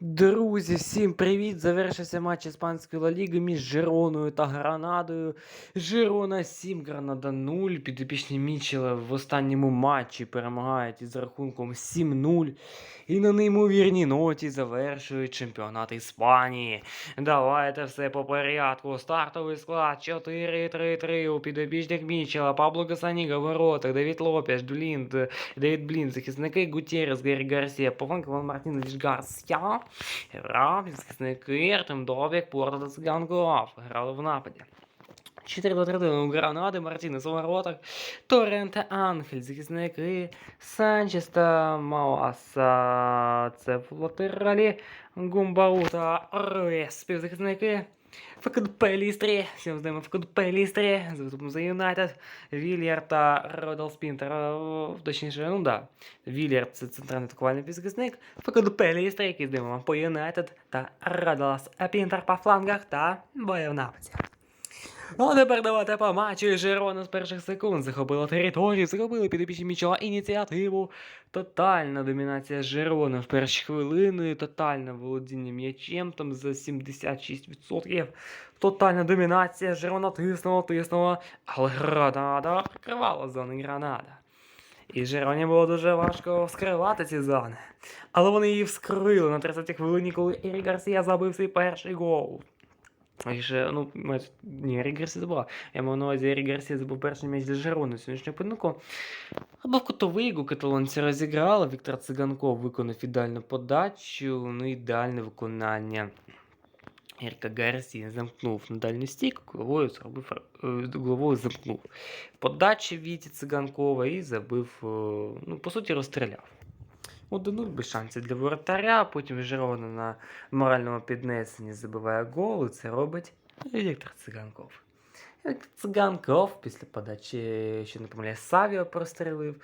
Друзі, всім привіт! Завершився матч Іспанської Ла Ліги між Жироною та Гранадою. Жирона 7, Гранада 0. Підопічні Мічела в останньому матчі перемагають із рахунком 7-0. І на неймовірній ноті завершують чемпіонат Іспанії. Давайте все по порядку. Стартовий склад 4-3-3 у підопічних Мічела, Пабло Касаніга в воротах, Давід Лопеш, Блінд, Девід Блін, захисники Гутєрес, Гаррі Гарсія, Паванк, Ван Мартінович Гарсія. Грав, захисники, Артем Довбік, Порто та Цыганков. Грали в нападі. 4-2-3 у Гранади, Мартінес у воротах, Торренте Анхель, захисники, Санчес та Мауаса. Це в латералі, Гумбау та Руес, співзахисники. ФКДП Лістрі, всім знаємо ФКДП Лістрі, з виступом за Юнайтед, Вільяр та Родал Спінтер, е, точніше, ну да, Вільяр це центральний атакувальний півзахисник, ФКДП Лістрі, який знаємо по Юнайтед, та Родалас Пінтер по флангах та боє в нападі. Ну, тепер давайте по матчу. Жирона з перших секунд захопила територію, захопили підопічні Мічела ініціативу. Тотальна домінація Жирона в перші хвилини, тотальне володіння м'ячем там за 76%. Тотальна домінація, Жирона тиснула, тиснула, але Гранада прикривала зони Гранада. І Жироні було дуже важко вскривати ці зони. Але вони її вскрили на 30-й хвилині, коли Ері Гарсія забив свій перший гол. Ще, ну, ні, Гарсія забула. Я мав на увазі, Ері Гарсія забув перший м'яч для Жирони сьогоднішнього поєдинку. Або в кутовийку каталонці розіграли. Віктор Циганков виконав ідеальну подачу, ну ідеальне виконання. Ірка Гарсія замкнув на дальню стійку, головою зробив е, головою замкнув. Подачі Віті Циганкова і забив, е, ну, по суті, розстріляв. 1-0 без шансів для воротаря, потім Жирона на моральному піднесенні забиває гол, і це робить Віктор Циганков. Віктор Циганков після подачі, що не помиляє, Савіо прострелив.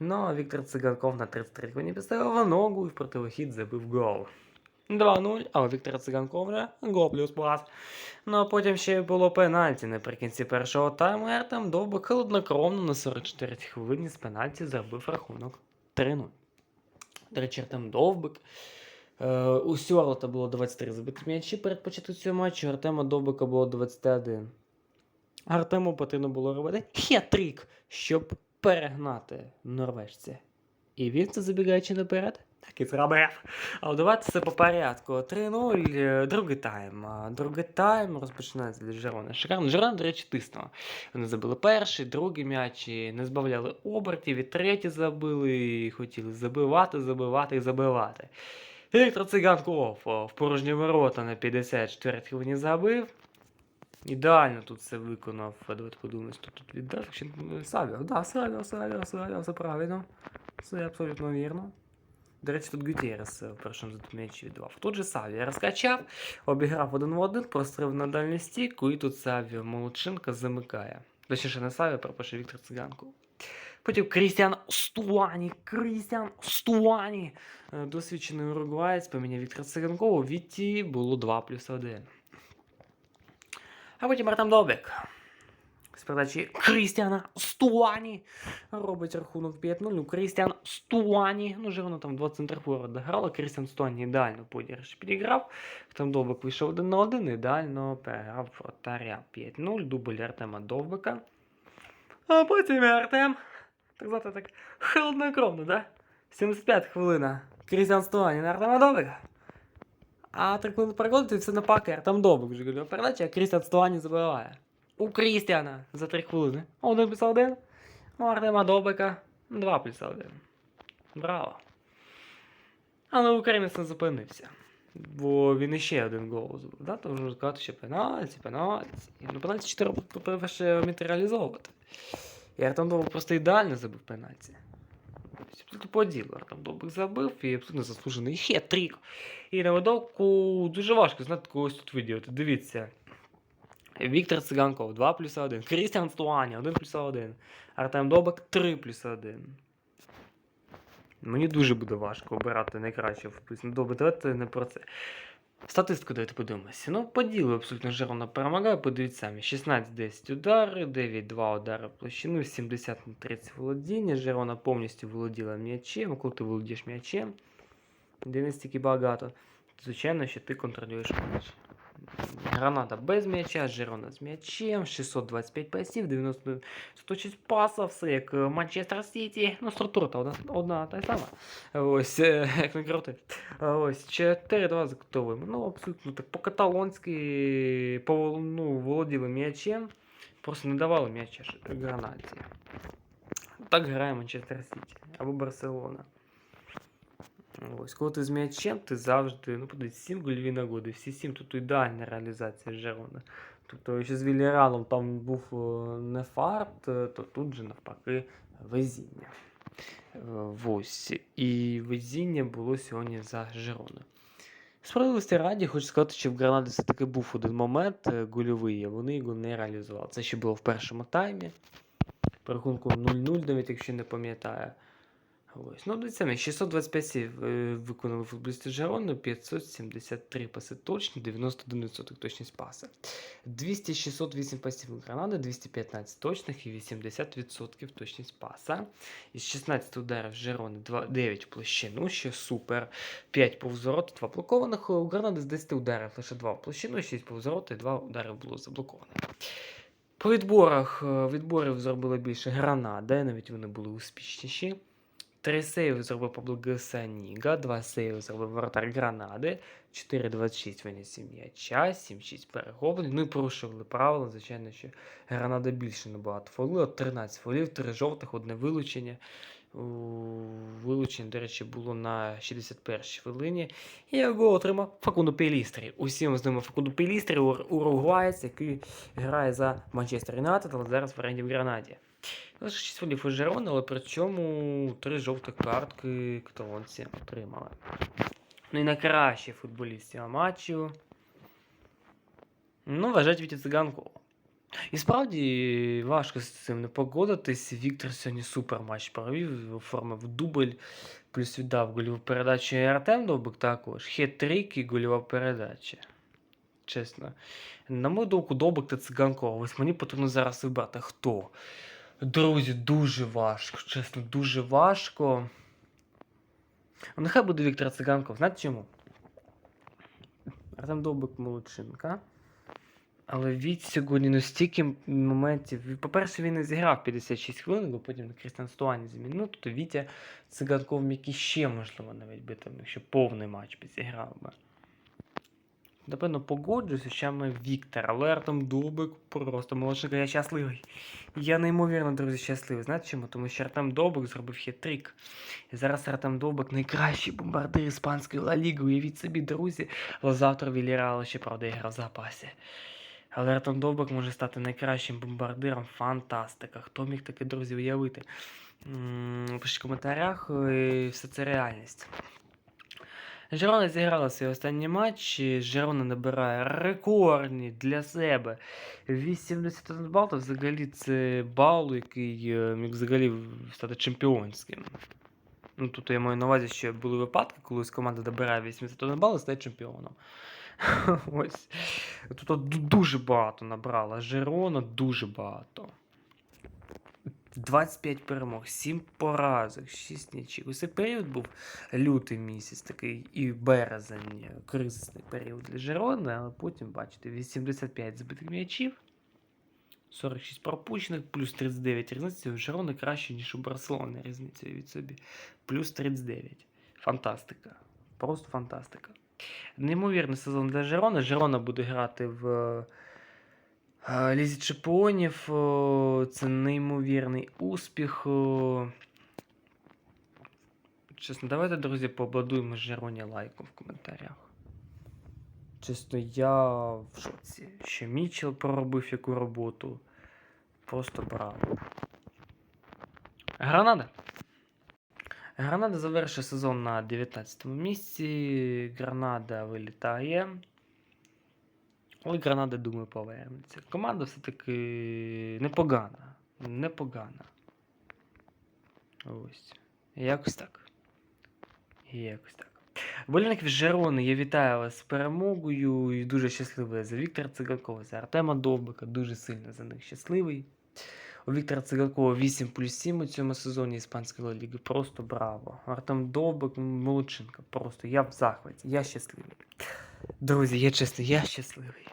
Ну, Віктор Циганков на 33 хвилині підставив ногу і в противохід забив гол. 2-0, а у Віктора Циганкова гол плюс пас. Ну а потім ще було пенальті наприкінці першого тайму. Артем Довбик холоднокровно на 44 хвилині з пенальті зробив рахунок 3-0. До речі, Артем Довбик. Е, у Сюарлота було 23 забитих м'ячі перед початком цього матчу, Артема Довбика було 21. Артему потрібно було робити хет-трик, щоб перегнати норвежця. І він це забігаючи наперед. Так і зробив. Але давайте все по порядку. 3-0, е, другий тайм. Другий тайм розпочинається для Жерона. Шикарно. Жерона, до речі, тиснула. Вони забили перший, другий м'яч, і не збавляли обертів, і третій забили, і хотіли забивати, забивати і забивати. Віктор Циганков в порожні ворота на 54 хвилині забив. Ідеально тут все виконав. Давайте подумаємо, хто тут віддав. Чи Савіо, да, Савіо, Савіо, Савіо, все правильно. Все абсолютно вірно. До речі, тут Гутєрес в першому м'ячі віддавав. Тут же Савіо розкачав, обіграв один в один, прострив на дальню стійку, і тут Савіо Молодченка замикає. Точніше, не Савіо, перепрошую, Віктор Циганков. Потім Крістіан Стуані, Крістіан Стуані. Е, Досвідчений уругваєць поміняв Віктора Циганкова. Вітті було 2 плюс 1. А потім Артем Довбик. З передачі Крістіана Стуані робить рахунок 5-0. Ну, Крістіан Стуані. Ну, воно там два центри форварда грала. Крістіан Стуані ідеально подірж підіграв. Там Довбик вийшов один на один, ідеально переграв вратаря 5-0. Дубль Артема Довбика. А потім Артем. Так звати так холоднокровно, да? 75 хвилина. Крістіан Стуані на Артема Довбика. А три хвилини проходить і все навпаки. Артем Довбик вже передача, а Крістіан Стуані забиває. У Крістіана за 3 хвилини. 1 плюс 1. У Артема Довбика 2 плюс 1. Браво. Але українець не зупинився. Бо він іще один гол забив. Да? То вже сказати, що пенальті, пенальті. Ну, пенальті 4 по-перше вміти. І Артем Довбик просто ідеально забив пенальті. Абсолютно по ділу. Артем Довбик забив і абсолютно заслужений хет-трік. І на видовку дуже важко знати когось тут виділити. Дивіться. Віктор Циганков 2 плюс 1. Крістіан Стуані 1 плюс 1. Артем Довбик 3 плюс 1. Мені дуже буде важко обирати найкраще в плюс. Ну, добре, давайте не про це. Статистику давайте подивимося. Ну, по ділу абсолютно Жерона перемагає, подивіться самі. 16-10 удари, 9-2 удари площину, 70 на 30 володіння. Жерона повністю володіла м'ячем. Коли ти володієш м'ячем, де не стільки багато. звичайно, що ти контролюєш матч. Граната без м'яча, Жирона з м'ячем, 625 пасів, 90 106 пасів, все як е, Манчестер Сіті. Ну, структура та одна, одна та й сама. Ось, е, як не крути. Ось, 4-2 закутовуємо. Ну, абсолютно так по-каталонськи по, ну, володіли м'ячем, просто не давали м'яча гранаті. Так грає Манчестер Сіті або Барселона. Ось, коли ти з м'ячем, ти завжди, ну подивіться, 7 гольові нагоди, всі 7 тут ідеальна реалізація Жерона. Тобто, якщо з Вільяреалом там був е, не фарт, е, то тут же навпаки везіння. Ось. І везіння було сьогодні за Жерона. Справедливості раді, хочу сказати, що в Гранаді все-таки був один момент гольовий, а вони його не реалізували. Це ще було в першому таймі. По рахунку 0-0, навіть якщо не пам'ятаю. Ось. Ну, дивіться, 625 сів е, виконали футболісти Жерону, 573 паси точні, 91% точність паса. 200 608 пасів Гранади, 215 точних і 80% точність паса. Із 16 ударів Жерони 2, 9 в площину, ще супер. 5 повзороту, 2 блокованих. У Гранади з 10 ударів лише 2 в площину, 6 повзороту і 2 удари було заблокованих. По відборах е, відборів зробила більше Гранада, навіть вони були успішніші. Три сейви зробив Пабло Гасаніга, два сейви зробив воротар Гранади, 4-26 виніс м'яча, 7-6 перехоплень. Ну і порушували правила, звичайно, що Гранада більше набагато фолила, 13 фолів, 3 жовтих, одне вилучення. Вилучення, до речі, було на 61-й хвилині. І його отримав Факундо Пелістрі. Усім з ними Факундо Пелістрі, ур- уругваєць, який грає за Манчестер Юнайтед, але зараз в оренді в Гранаді. Лише 6 фолів у Жерона, але при цьому три жовтих картки каталонці отримали. Ну і найкращий футболіст цього матчу. Ну, вважають Віті Циганкова. І справді важко з цим не погодитись. Віктор сьогодні супер матч провів, оформив дубль, плюс віддав гольову передачу і Артем Довбик також. Хет-трик і гольова передача. Чесно. На мою думку, Довбик та Циганкова. Ось мені потрібно зараз вибрати хто. Друзі, дуже важко, чесно, дуже важко. Ну, Нехай буде Віктор Циганков. Знаєте чому? Артем Довбик молодчинка. Але від сьогодні настільки моментів. По-перше, він не зіграв 56 хвилин, бо потім на Крістіан Стуані замінив. Тобто Вітя Циганков міг іще, можливо, навіть би там, якщо повний матч зіграв би. Напевно, погоджуюся, що ми Віктор, але Артем Довбик просто молодшика, я щасливий. Я неймовірно, друзі, щасливий. Знаєте чому? Тому що Артем Довбик зробив хет-трик. І зараз Артем Довбик найкращий бомбардир іспанської Ла Ліги. Уявіть собі, друзі, завтра Вільярал ще, правда, ігра в запасі. Але Артем Довбик може стати найкращим бомбардиром. Фантастика. Хто міг таке, друзі, уявити? Пишіть в коментарях, і все це реальність. Жерона зіграла свій останній матч. Жерона набирає рекордні для себе 81 бал. Та взагалі це бал, який е, взагалі стати чемпіонським. Ну, тут я маю на увазі, що були випадки, коли команда добирає 81 бал і стає чемпіоном. Ось. Тут дуже багато набрала. Жерона дуже багато. 25 перемог, 7 поразок, 6 нічих. Ось цей період був лютий місяць, такий і березень, кризисний період для Жерони, але потім, бачите, 85 збитих м'ячів, 46 пропущених, плюс 39 різниці. У Жерони краще, ніж у Барселони різниця від собі. Плюс 39. Фантастика. Просто фантастика. Неймовірний сезон для Жерони. Жерона буде грати в Лізі Чемпіонів. О, Це неймовірний успіх. Чесно, давайте, друзі, пообладуємо Жероні лайком в коментарях. Чесно, я в шоці. Що Мічел проробив яку роботу. Просто браво. Гранада. Гранада завершує сезон на 19 місці. Гранада вилітає. Але Гранада, думаю, повернеться. Команда все-таки непогана. Непогана. Ось. Якось так. Якось так. Болівників Жерони, я вітаю вас з перемогою і дуже щасливий за Віктора Циганкова, за Артема Довбика. Дуже сильно за них щасливий. У Віктора Цигалкова 8 плюс 7 у цьому сезоні іспанської Ліги. Просто браво. Артем Довбик, Молодченко. Просто я в захваті. Я щасливий. Друзі, я чесно, я щасливий.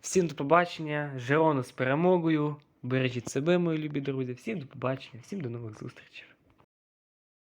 Всім до побачення. Жерону з перемогою. Бережіть себе, мої любі друзі. Всім до побачення, всім до нових зустрічей.